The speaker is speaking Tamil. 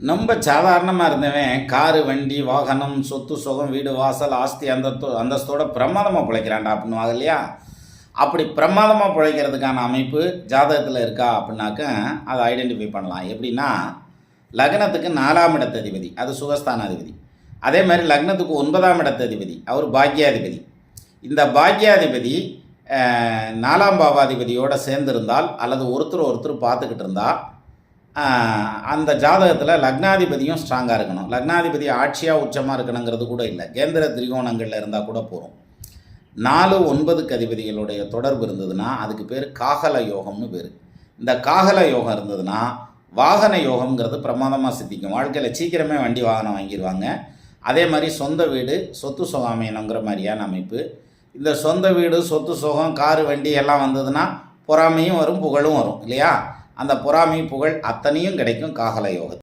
ரொம்ப சாதாரணமாக இருந்தவன் காரு வண்டி வாகனம் சொத்து சுகம் வீடு வாசல் ஆஸ்தி அந்த அந்தஸ்தோட பிரமாதமாக பிழைக்கிறான்டா அப்படின்னு இல்லையா? அப்படி பிரமாதமாக பிழைக்கிறதுக்கான அமைப்பு ஜாதகத்தில் இருக்கா அப்படின்னாக்க அதை ஐடென்டிஃபை பண்ணலாம். எப்படின்னா லக்னத்துக்கு நாலாம் இடத்ததிபதி அது சுகஸ்தானாதிபதி. அதே மாதிரி லக்னத்துக்கு ஒன்பதாம் இடத்ததிபதி அவர் பாக்யாதிபதி. இந்த பாக்யாதிபதி நாலாம் பாவாதிபதியோடு சேர்ந்திருந்தால் அல்லது ஒருத்தர் ஒருத்தர் பார்த்துக்கிட்டு இருந்தால் அந்த ஜாதகத்தில் லக்னாதிபதியும் ஸ்ட்ராங்காக இருக்கணும். லக்னாதிபதி ஆட்சியாக உச்சமாக இருக்கணுங்கிறது கூட இல்லை. கேந்திர திரிகோணங்களில் இருந்தால் கூட போகும் நாலு ஒன்பதுக்கு அதிபதிகளுடைய தொடர்பு இருந்ததுன்னா அதுக்கு பேர் காகல யோகம்னு பேர். இந்த காகல யோகம் இருந்ததுன்னா வாகன யோகம்ங்கிறது பிரமாதமாக சித்திக்கும். வாழ்க்கையில் சீக்கிரமே வண்டி வாகனம் வாங்கிடுவாங்க அதே மாதிரி சொந்த வீடு சொத்து சுகம் மாதிரியான அமைப்பு. இந்த சொந்த வீடு சொத்து சுகம் காரு வண்டி எல்லாம் வந்ததுன்னா பொறாமையும் வரும் புகழும் வரும் இல்லையா? அந்த பொறாமை புகழ் அத்தனையும் கிடைக்கும் காகல யோகத்தில்